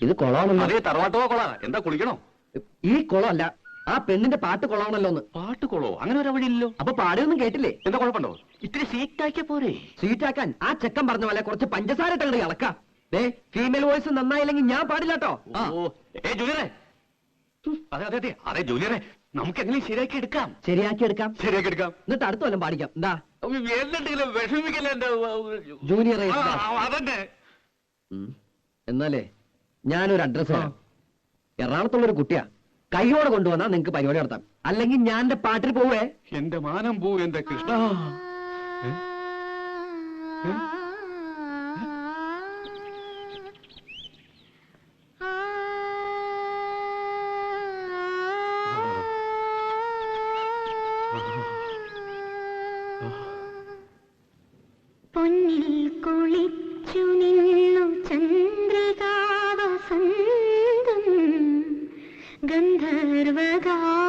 ഇത് കൊളമാണല്ലോ അതേ തറവാട്ടോ കൊള. എന്താ കുളിക്കണോ? ഈ കൊളമല്ല ആ പെണ്ണിന്റെ പാട്ട് കൊള്ളാണല്ലോ ഒന്ന് പാട്ട് കൊളോ? അങ്ങനെ ഒരു വഴിയില്ലല്ലോ അപ്പൊ പാടിയൊന്നും കേട്ടില്ലേ? എന്താ കുഴപ്പമുണ്ടോ? ഇത്തിരി സീറ്റാക്കിയ പോരെ. ആക്കാൻ ആ ചെക്കൻ പറഞ്ഞ പോലെ കുറച്ച് പഞ്ചസാര ഇട്ടങ്ങട് ഇളക്കാം. ദേ ഫീമെയിൽ വോയിസ് നന്നായില്ലെങ്കിൽ ഞാൻ പാടില്ല കേട്ടോ ഓ ഏ ജൂനിയറെ. അതെ അതെ അതെ. അതെ ജൂനിയറെ. നമുക്ക് എങ്ങനെ ശരിയാക്കി എടുക്കാം. ശരിയാക്കി എടുക്കാം. ശരിയാക്കി എടുക്കാം. എന്നിട്ട് അടുത്ത കൊല്ലം പാടിക്കാം. എന്താ എന്തെങ്കിലും വിഷമിക്കല്ല എന്റെ ജൂനിയർ ആ, ആ, അതന്നെ. എന്നാലേ ഞാനൊരു അഡ്രസ് തരാം എറണാകുളത്തുള്ളൊരു കുട്ടിയാ. കൈയോടെ കൊണ്ടുവന്നാ നിങ്ങക്ക് പരിപാടി നടത്താം. അല്ലെങ്കിൽ ഞാൻ എന്റെ പാട്ടിൽ പോവേ. എന്റെ മാനം പോവേ എന്റെ കൃഷ്ണ. ഏ? ഏ? गन्धर्वगा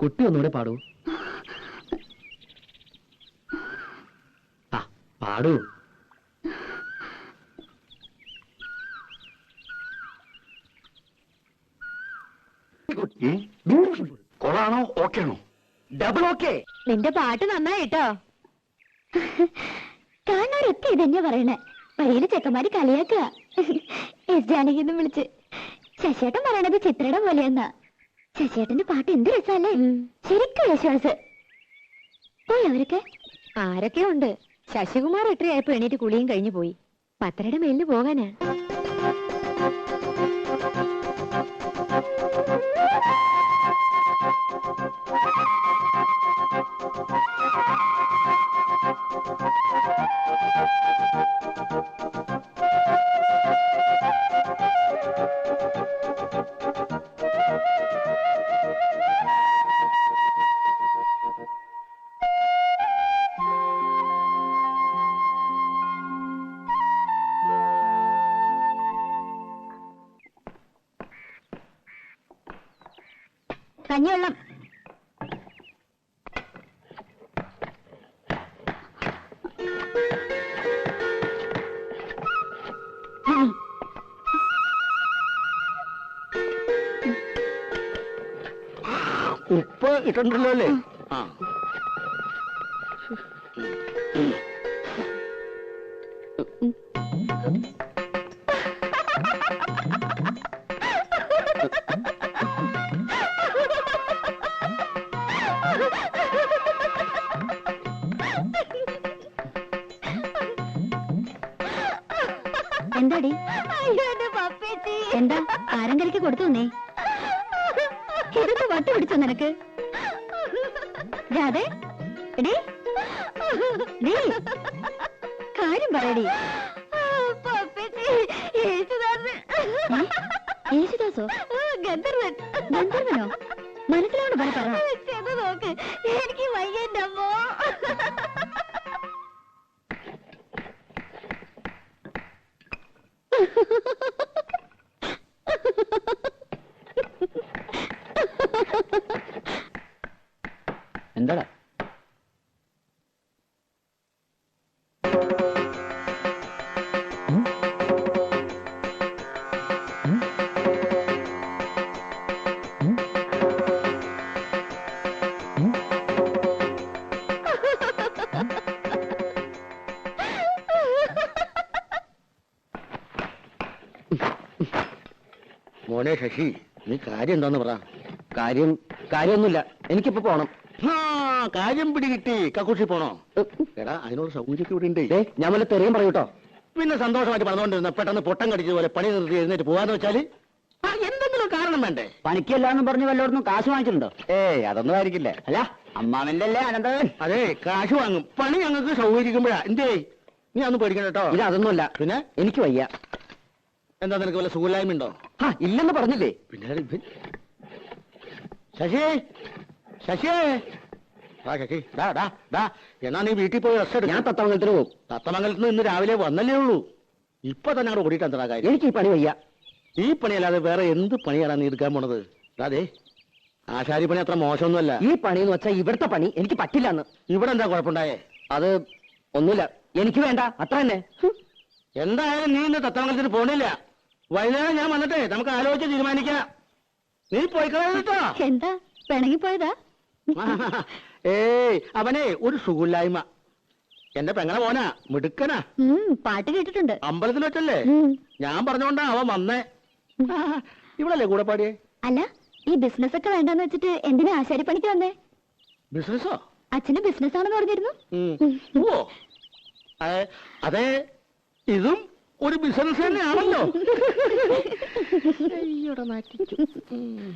കുട്ടി ഒന്നുകൂടെ പാടൂ. ആ പാടൂ? കൊളാണോ ഓക്കെ ആണോ ഡബിൾ ഓക്കെ നിന്റെ പാട്ട് നന്നായിട്ടോ കാണാറൊക്കെ ഇതന്നെ പറയണേ. വഴിയിൽ ചെക്കന്മാര് കളിയാക്കുക. എസ് ജാനകിന്ന് വിളിച്ച്. ശശിയേട്ടൻ പറയണത് ചിത്രയുടെ പോലെയെന്നാ. ശശിയേട്ടന്റെ പാട്ട് എന്ത് രസല്ലേ ശരിക്കും വിശ്വാസ് പോയി അവരൊക്കെ. ആരൊക്കെ ഉണ്ട്? ശശികുമാർ എട്ടരയായപ്പോ എണീറ്റ് കുളിയും കഴിഞ്ഞു പോയി. പത്തരയുടെ മേലിന് പോകാനാ കഞ്ഞിവെള്ളം. ഉപ്പ് ഇട്ടുണ്ടല്ലോ അല്ലേ? ആ. എന്താടി ഗന്ധർവൻ. ഗന്ധർവനോ? മനസ്സിലാണ് പറ. പറ നോക്ക്. മോനെ ശശി നീ കാര്യം എന്താന്ന് പറ. കാര്യം കാര്യമൊന്നുമില്ല. എനിക്കിപ്പോ പോണം. കാര്യം പിടികിട്ടി. കക്കൂഷി പോണോ? എടാ അതിനോട് സൗകര്യമൊക്കെ ഇവിടെ ഉണ്ട് ഞാൻ വല്ല തെറിയും പറയൂട്ടോ പിന്നെ സന്തോഷമായിട്ട് പറഞ്ഞുകൊണ്ടിരുന്ന പെട്ടെന്ന് പൊട്ടം കടിച്ചതുപോലെ പണി നിർത്തി എഴുന്നേറ്റ് പോവാന്ന് വെച്ചാൽ? എന്തെങ്കിലും കാരണം വേണ്ടേ? പണിക്കല്ലാന്ന് പറഞ്ഞു വല്ലോടൊന്നും കാശ് വാങ്ങിച്ചിട്ടുണ്ടോ? ഏയ് അതൊന്നും ആയിരിക്കില്ല. അല്ല അമ്മാവന്റെ അല്ലേ അനന്തവൻ അതെ കാശ് വാങ്ങും. പണി ഞങ്ങൾക്ക് സൗകര്യക്കുമ്പോഴാ. എന്തേ? നീ അന്ന് പേടിക്കണം കേട്ടോ. ഇത് അതൊന്നുമല്ല. പിന്നെ? എനിക്ക് വയ്യ. എന്താ നിനക്ക് വല്ല സുഖമില്ലായ്മ ഉണ്ടോ ആ ഇല്ലെന്ന് പറഞ്ഞില്ലേ? പിന്നെ ശശി ശശി ആ ശശി. ഡാ ഡാ ഡാ എന്നാ നീ വീട്ടിൽ പോയി റെസ്റ്റ് ഞാൻ തത്തമംഗലത്തിന് പോകും. തത്തമംഗലത്ത് നിന്ന് ഇന്ന് രാവിലെ വന്നല്ലേ ഉള്ളൂ. ഇപ്പൊ തന്നെ അവിടെ ഓടിയിട്ട് എന്താ കാര്യം. എനിക്ക് ഈ പണി വയ്യ. ഈ പണിയല്ലാതെ വേറെ എന്ത് പണിയാണ് നീ എടുക്കാൻ പോണത്? അതെ ആശാരി പണി അത്ര മോശമൊന്നുമല്ല. ഈ പണി എന്ന് വെച്ചാൽ ഇവിടുത്തെ പണി എനിക്ക് പറ്റില്ല എന്ന് ഇവിടെ എന്താ കുഴപ്പമുണ്ടായേ? അത് ഒന്നുമില്ല. എനിക്ക് വേണ്ട. അത്ര തന്നെ. എന്തായാലും നീ ഇന്ന് തത്തമംഗലത്തിന് പോണില്ല. വൈകുന്നേരം ഞാൻ വന്നിട്ടേ നമുക്ക് ആലോചിച്ച് തീരുമാനിക്കാം. നീ പോയിക്കളോ എന്താ? പിണങ്ങി പോയതാ ഏയ് അവനെ ഒരു സുഖമില്ലായ്മ. എന്റെ പെങ്ങളെ മോനാ മിടുക്കനാ. പാട്ട് കേട്ടിട്ടുണ്ട്. അമ്പലത്തിൽ വെച്ചല്ലേ? ഞാൻ പറഞ്ഞോണ്ടാ അവൻ വന്നേ. ഇവിടല്ലേ കൂടെ പാടിയേ? അല്ല ഈ ബിസിനസ് ഒക്കെ വേണ്ടെന്ന് വെച്ചിട്ട് എന്തിനാ ആശാരിപ്പണിക്ക് വന്നേ? ബിസിനസ്സോ അച്ഛന് ബിസിനസ് ആണെന്ന് പറഞ്ഞിരുന്നു. അതെ ഇതും ഒരു ബിസിനസ് തന്നെയാണല്ലോ അയ്യോടെ നാറ്റിച്ചു. ഉം.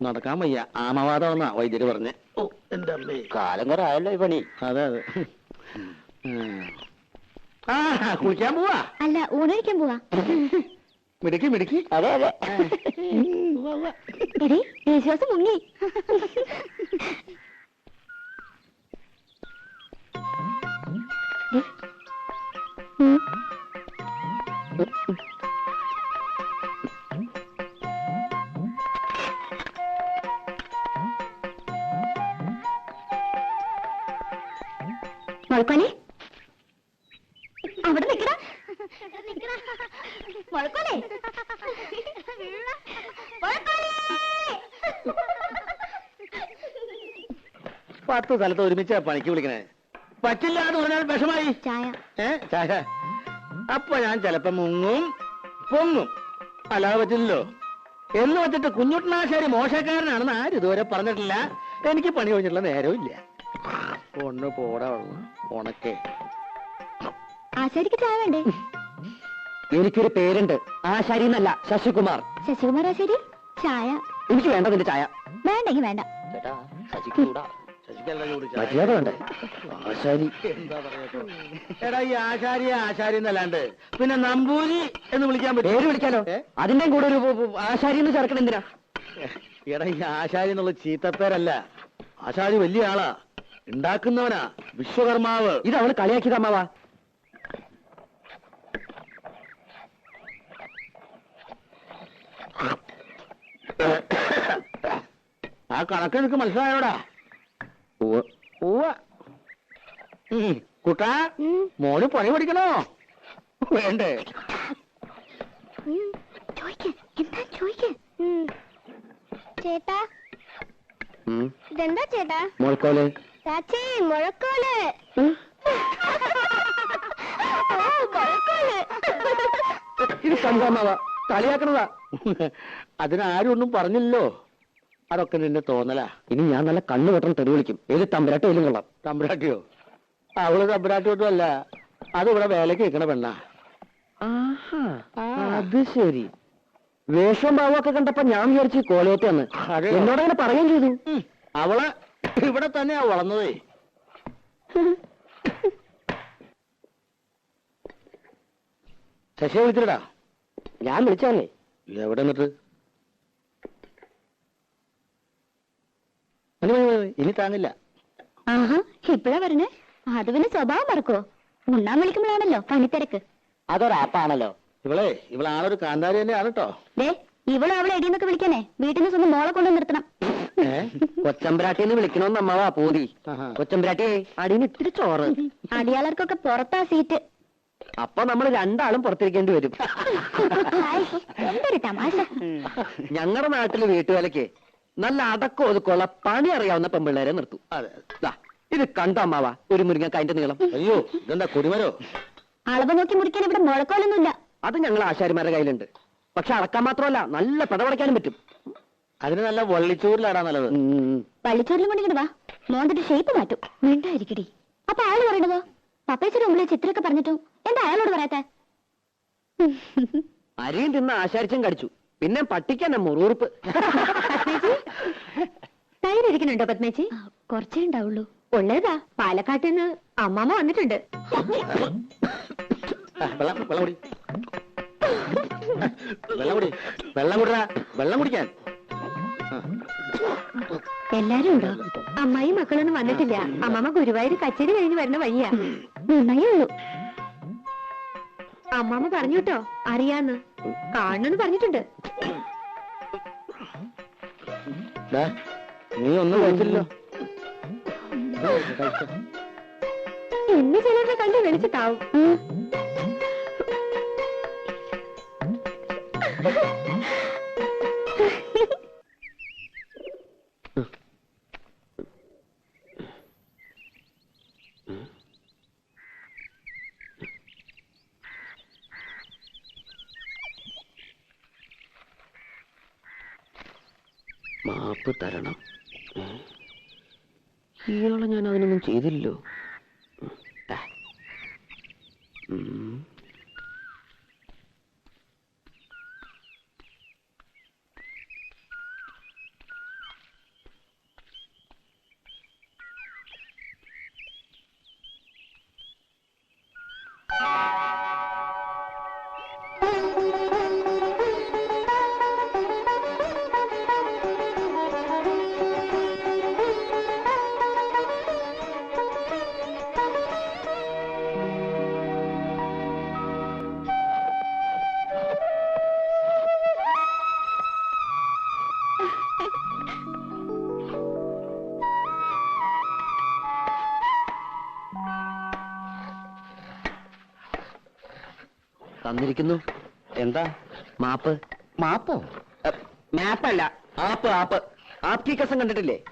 നടക്കാൻ വയ്യ. ആമവാദമാണ് വൈദ്യര് പറഞ്ഞേ. ഓ എന്റെ അമ്മേ കാലം കുറെ ആയല്ലോ ഈ പണി. അതെ അതെ. ആ കുളിക്കാൻ പോവാ. അല്ല ഊണഴിക്കാൻ പോവാ. മിടുക്കി മിടുക്കി. അതെ അതെ. എടി യേശുദാസ് മുങ്ങി. ഉം. പത്ത് സ്ഥലത്ത് ഒരുമിച്ച് പണിക്ക് വിളിക്കണേ. പറ്റില്ല എന്ന് പറഞ്ഞാൽ വിഷമായി. ചായ. ഏ? ചായ. അപ്പൊ ഞാൻ ചിലപ്പോ മുങ്ങും പൊങ്ങും. അല്ലാതെ പറ്റില്ലല്ലോ. എന്ന് വെച്ചിട്ട് കുഞ്ഞുട്ടനാശാരി മോശക്കാരനാണെന്ന് ആരും ഇതുവരെ പറഞ്ഞിട്ടില്ല. എനിക്ക് പണി കഴിഞ്ഞിട്ടുള്ള നേരവും ഇല്ല. ഒന്ന് പോടാ ഉണക്കേ. ആശാരിക്ക് ചായ വേണ്ടേ? എനിക്കൊരു പേരുണ്ട്. ആശാരി എന്നല്ല ശശികുമാർ. ശശികുമാർ ആശാരി? ചായ. എനിക്ക് വേണ്ട നിന്റെ ചായ. വേണ്ടെങ്കി വേണ്ട. ചേട്ടാ ശശിക്കൂടാ ശശിക്കല്ല ചൂട് ചായ. മര്യാദ ആശാരി? എടാ ഈ ആശാരി ആശാരി എന്നല്ലാണ്ട്. പിന്നെ നമ്പൂരി എന്ന് വിളിക്കാൻ പറ്റും. പേര് വിളിക്കാലോ? അതിന്റെ കൂടെ ഒരു ആശാരി എന്ന് ചേർക്കണം എന്തിനാ? എടാ ഈ ആശാരി എന്നുള്ള ചീത്തപ്പേരല്ല. ആശാരി വലിയ ആളാ. ഉണ്ടാക്കുന്നവനാ. വിശ്വകർമാവ്. ഇത് അവൾ കളിയാക്കിയത് അമ്മാവാ. ആ കണക്കെടുക്ക് മനസ്സിലായോടാ. കുട്ടാ മോന് പണി പഠിക്കണോ? വേണ്ടേ. ചേട്ടാ. ഇതെന്താ ചേട്ടാ? മോൾക്കോൽ. ചാച്ചി മുഴക്കോൽ. മുഴക്കോൽ. ഇത് സംഭവമാവാ കളിയാക്കണതാ. അതിനാരും ഒന്നും പറഞ്ഞില്ലല്ലോ. അതൊക്കെ നിന്റെ തോന്നലാ. ഇനി ഞാൻ നല്ല കണ്ണു വെട്ടം തെറി വിളിക്കും. ഏത് തമ്പരാട്ടോ ഏലും കൊള്ളാം. തമ്പുരാട്ടിയോ? അവൾ തമ്പുരാട്ടിയൊന്നും അല്ല അത് ഇവിടെ വേലക്ക് നിൽക്കണ പെണ്ണാ. അത് ശരി. വേഷം ഭാവമൊക്കെ കണ്ടപ്പോ ഞാൻ വിചാരിച്ചു കോളേറ്റാന്ന്? എന്നോട് അങ്ങനെ പറയുകയും ചെയ്തു. അവൾ ഇവിടെ തന്നെയാ വളർന്നതേ. ശശിയെ വിളിച്ചിട്ടാ ഞാൻ വിളിച്ചാലേ എവിടെ നിന്നിട്ട്? മതി, മതി, മതി. ഇനി താങ്ങില്ല. ആഹാ ഇപ്പഴാ പറഞ്ഞേ അത് സ്വഭാവം മറക്കോ ഉണ്ണാൻ വിളിക്കുമ്പോഴാണല്ലോ പണിത്തിരക്ക്. അതൊരാപ്പാണല്ലോ ഇവളെ ഇവളാണൊരു കാന്താരി തന്നെയാണ് കേട്ടോ ദേ ഇവളും അവളെ എടിയെന്നൊക്കെ വിളിക്കാനേ വീട്ടിൽ നിന്ന് സ്വന്തം മോളെ കൊണ്ടു നിർത്തണം. കൊച്ചമ്പരാട്ടിന്ന് വിളിക്കണോന്ന് അമ്മാവാ പൂതി. ആഹാ. കൊച്ചമ്പരാട്ടിയെ അടിയിൽ ഇത്തിരി ചോറ്. അടിയാളർക്കൊക്കെ പുറത്താ സീറ്റ്. അപ്പൊ നമ്മൾ രണ്ടാളും പുറത്തിരിക്കേണ്ടി വരും. എന്തൊരു തമാശ. ഞങ്ങളുടെ നാട്ടിൽ വീട്ടുവേലയ്ക്ക് നല്ല അടക്കം ഒതുക്കമുള്ള പണി അറിയാവുന്ന പെമ്പിള്ളേരെ നിർത്തും. ഇത് കണ്ടോ അമ്മാവ? ഒരു മുരിങ്ങക്കായന്റെ നീളം. അയ്യോ ഇതെന്താ കൊടിമരോ? അളവ് നോക്കി മുറിക്കാൻ ഇവിടെ മുഴക്കോലൊന്നുമില്ല. അത് ഞങ്ങൾ ആശാരിമാരുടെ കയ്യിലുണ്ട്. പക്ഷെ അളക്കാൻ മാത്രമല്ല നല്ല പടവടക്കാനും പറ്റും. അതിന് നല്ല വള്ളിച്ചൂരിലാടാ നല്ലത്. വള്ളിച്ചോറിലും കൊണ്ട് വാ. മോന്തിട്ട് ഷേപ്പ് മാറ്റും. മിണ്ടായിരിക്കടി. അപ്പൊ അയാൾ പറയണതോ? പപ്പേച്ചയുടെ മുമ്പിൽ ചിത്രമൊക്കെ പറഞ്ഞിട്ടും എന്താ അയാളോട് പറയാത്ത? അരിയും തിന്ന് ആശാരിച്ചും കടിച്ചു. പിന്നെ പട്ടിക്കന്നെ മുറുറുപ്പ്. തൈരിക്കുന്നുണ്ടോ പത്മേച്ചി? കുറച്ചേ ഉണ്ടാവുള്ളൂ. ഉള്ളതാ പാലക്കാട്ടിൽ നിന്ന് അമ്മാമ്മ വന്നിട്ടുണ്ട്. വെള്ളം വെള്ളം കുടി. വെള്ളം കുടി വെള്ളം കുടിടാ വെള്ളം കുടിക്കാൻ. എല്ലാരും ഉണ്ടോ? അമ്മായി മക്കളൊന്നും വന്നിട്ടില്ല. അമ്മമ്മ ഗുരുവായൂർ കച്ചേരി കഴിഞ്ഞ് വരുന്ന വഴിയാ. നന്നായേ ഉള്ളൂ. അമ്മാമ്മ പറഞ്ഞു കേട്ടോ അറിയാന്ന്. കാണണെന്ന് പറഞ്ഞിട്ടുണ്ട്. നീ ഒന്നും കഴിച്ചില്ലല്ലോ. എന്നെ ചിലരുടെ കണ്ട് വിളിച്ചിട്ടാവും. മാപ്പ് തരണം? ഇയാളെ ഞാൻ അതിനൊന്നും ചെയ്തില്ലല്ലോ തന്നിരിക്കുന്നു. എന്താ? മാപ്പ്? മാപ്പോ? മാപ്പല്ല. ആപ്പ് ആപ്പ്. ആപ്പി കസം കണ്ടിട്ടില്ലേ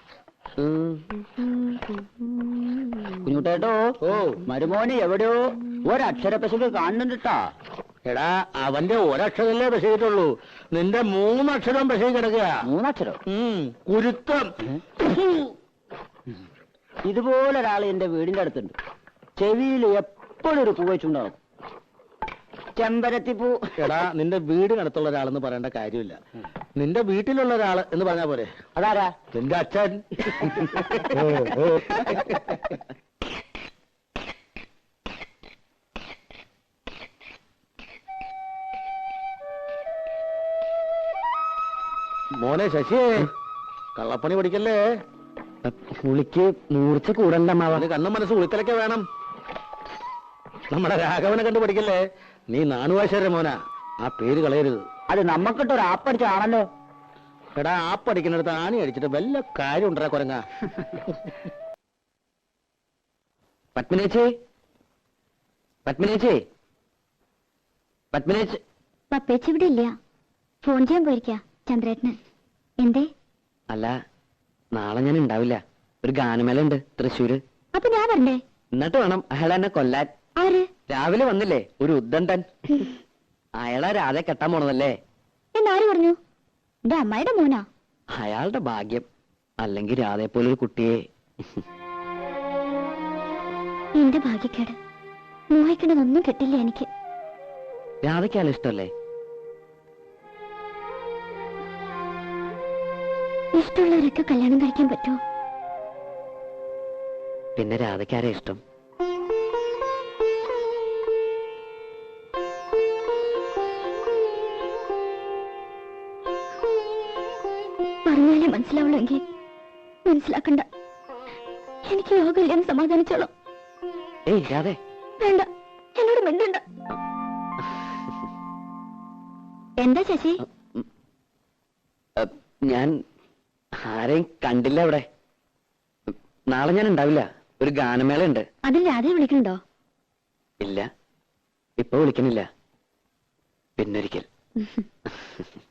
കുഞ്ഞുട്ടേട്ടോ ഓ. മരുമോന് എവിടെയോ ഒരക്ഷര പെശക് കാണുന്നുണ്ടാ എടാ അവന്റെ ഒരക്ഷരല്ലേ പെശകിട്ടുള്ളൂ നിന്റെ മൂന്നക്ഷരം പെശകി കിടക്കുക. മൂന്നക്ഷരം? കുരുത്തം. ഇതുപോലെ ഒരാൾ എന്റെ വീടിന്റെ അടുത്തുണ്ട്. ചെവിയിൽ എപ്പോഴും ഒരു പൂ വെച്ചുണ്ടാവും. ചെമ്പരത്തിപ്പൂ. എടാ നിന്റെ വീടിനടുത്തുള്ള ഒരാളെന്ന് പറയേണ്ട കാര്യമില്ല. നിന്റെ വീട്ടിലുള്ള ഒരാൾ എന്ന് പറഞ്ഞാ പോരെ. അതാരാ? നിന്റെ അച്ഛൻ. മോനെ ശശി കള്ളപ്പണി പഠിക്കല്ലേ? പുളിക്ക് മൂർച്ച കൂടണ്ട മാവാ കണ്ണും മനസ്സും ഉളിത്തലൊക്കെ വേണം. നമ്മുടെ രാഘവനെ കണ്ട് പഠിക്കല്ലേ? നീ നാണുവാശ്വര മോനാ. ആ പേര് കളയരുത്. അത് നമ്മക്കിട്ട് ഒരു ആപ്പടിച്ചാണല്ലോ. എടാ ആപ്പടിക്കുന്നിടത്ത് ആണി അടിച്ചിട്ട് വല്ല കാര്യം ഉണ്ടാ കുരങ്ങ. പത്മിനേച്ചി? പത്മിനേച്ചി? പത്മിനേച്ചി? പപ്പേച്ചി ഇവിടെ ഇല്ല. ഫോൺ ചെയ്യാൻ പോയിരിക്കാ ചന്ദ്രേട്ടന്. എന്തേ? അല്ല നാളെ ഞാൻ ഉണ്ടാവില്ല. ഒരു ഗാനമേല ഉണ്ട് തൃശ്ശൂര്. അപ്പൊ ഞാൻ വരണ്ടേ? എന്നിട്ട് വേണം അയാൾ എന്നെ കൊല്ലാൻ. ആര്? രാവിലെ വന്നില്ലേ ഒരു ഉദ്ദണ്ടൻ അയാളെ രാധ കെട്ടാൻ പോണതല്ലേ? എന്നാര് പറഞ്ഞു? എന്റെ അമ്മായിയുടെ മോനാ? അയാളുടെ ഭാഗ്യം. അല്ലെങ്കിൽ രാധയെ പോലെ ഒരു കുട്ടിയെ. എന്റെ ഭാഗ്യക്കേട്. മോഹിക്കണതൊന്നും കിട്ടില്ല എനിക്ക്. രാധയ്ക്ക് അയാൾ ഇഷ്ടമല്ലേ? ഇഷ്ടമുള്ളവരൊക്കെ കല്യാണം കഴിക്കാൻ പറ്റുമോ? പിന്നെ രാധയ്ക്കാരെ ഇഷ്ടം? പറഞ്ഞാലേ മനസ്സിലാവുള്ളൂ എങ്കിൽ മനസ്സിലാക്കണ്ട. എനിക്ക് യോഗയില്ലെന്ന് സമാധാനിച്ചോളാം. ഏയ് രാധേ. വേണ്ട. എന്നോട് മിണ്ടണ്ട. എന്താ ശശി? ഞാൻ ആരെയും കണ്ടില്ല അവിടെ. നാളെ ഞാൻ ഉണ്ടാവില്ല. ഒരു ഗാനമേള ഉണ്ട് അതിൽ രാധയെ വിളിക്കണ്ടോ ഇല്ല. ഇപ്പൊ വിളിക്കണില്ല പിന്നൊരിക്കൽ.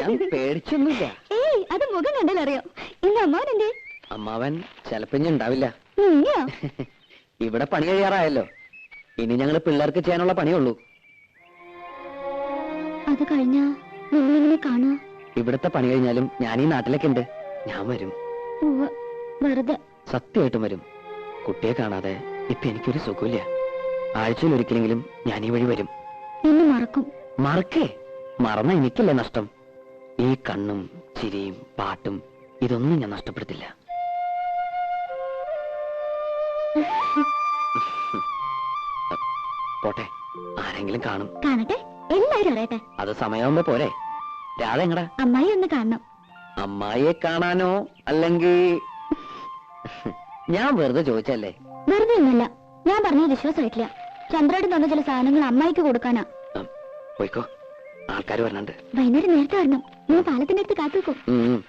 ഞാൻ പേടിച്ചൊന്നുമില്ല. ഏയ് അത് മുഖം കണ്ടാലറിയാം? ഇന്ന് അമ്മാവൻ ചിലപ്പോ ഉണ്ടാവില്ല. നീയോ ഇവിടെ പണി കഴിയാറായല്ലോ. ഇനി ഞങ്ങൾ പിള്ളേർക്ക് ചെയ്യാനുള്ള പണിയുള്ളൂ. അത് കഴിഞ്ഞാ നിങ്ങളിങ്ങനെ കാണാ? ഇവിടുത്തെ പണി കഴിഞ്ഞാലും ഞാൻ ഈ നാട്ടിലൊക്കെ ഉണ്ട് ഞാൻ വരും. ഉവ്വ്, വെറുതെ. സത്യമായിട്ടും വരും. കുട്ടിയെ കാണാതെ ഇപ്പൊ എനിക്കൊരു സുഖമില്ല ആഴ്ചയിൽ ഒരിക്കലെങ്കിലും ഞാൻ ഈ വഴി വരും. എന്നെ മറക്കും. മറക്കേ? മറന്ന എനിക്കല്ലേ നഷ്ടം? ഈ കണ്ണും ചിരിയും പാട്ടും ഇതൊന്നും ഞാൻ നഷ്ടപ്പെടുത്തില്ല. പോട്ടെ ആരെങ്കിലും കാണും. കാണട്ടെ. എല്ലാവരും അറിയട്ടെ അത് സമയമാകുമ്പോ പോരെ. രാധ എങ്ങടാ? അമ്മായി ഒന്ന് കാണണം. അമ്മായിയെ കാണാനോ അല്ലെങ്കിൽ ഞാൻ വെറുതെ ചോദിച്ചല്ലേ വെറുതെ ഒന്നുമല്ല. ഞാൻ പറഞ്ഞത് വിശ്വാസമായിട്ടില്ല. ചന്ദ്രേട്ടൻ തന്ന ചില സാധനങ്ങൾ അമ്മായിക്ക് കൊടുക്കാനാ. പോയിക്കോ. ആൾക്കാർ വരണുണ്ട്. വൈകുന്നേരം നേരത്തെ വരണം. നീ പാലത്തിന്റെ അടുത്ത് കാത്തു ഉം.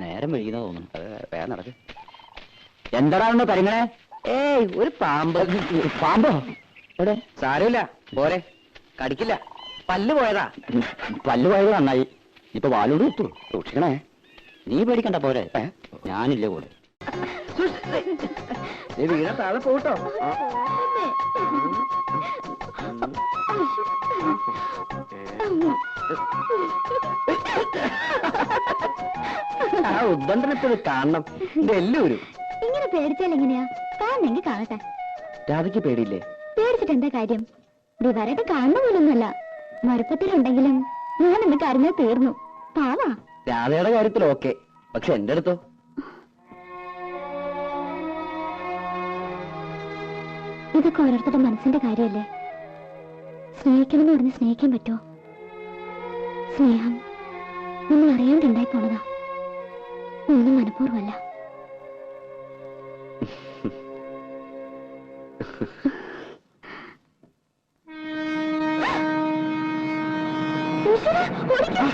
നേരം വൈകുന്ന തോന്നുന്നു. അത് വേഗം നടക്ക്. എന്താടാ പറയുന്നത് ഏയ് ഒരു പാമ്പ്. പാമ്പോ? എവിടെ? സാരമില്ല. പോരെ. കടിക്കില്ല. പല്ല് പോയതാ. പല്ല് പോയത് നന്നായി. ഇപ്പൊ വാലോട് കിട്ടു സൂക്ഷിക്കണേ. നീ പേടിക്കണ്ട പോരെ. ഞാനില്ല കൂടെ. നീ വീണ താഴെ പോട്ടോ. ആ ഉദ്ബന്ധനത്തിന് കാണണം ഇത് എല്ലാവരും ഇങ്ങനെ പേടിച്ചാൽ എങ്ങനെയാ? കാണണമെങ്കിൽ കാണട്ടെ? രാധയ്ക്ക് പേടിയില്ലേ? പേടിച്ചിട്ട് എന്താ കാര്യം? ദിവാരായിട്ട് കാണുന്ന പോലൊന്നുമല്ല. മരുപ്പത്തിലുണ്ടെങ്കിലും ഞാൻ ഇന്ന് കരഞ്ഞ തീർന്നു. പാവാ. രാധയുടെ കാര്യത്തിൽ ഓക്കെ. പക്ഷെ എന്റെ അടുത്തോ? ഇതൊക്കെ ഓരോരുത്തരുടെ മനസ്സിന്റെ കാര്യമല്ലേ? സ്നേഹിക്കണമെന്ന് പറഞ്ഞ് സ്നേഹിക്കാൻ പറ്റുമോ? സ്നേഹം നമ്മൾ അറിയാണ്ടുണ്ടായി പോണതാ. ഒന്നും മനഃപൂർവമല്ല. ഓടിക്കോ.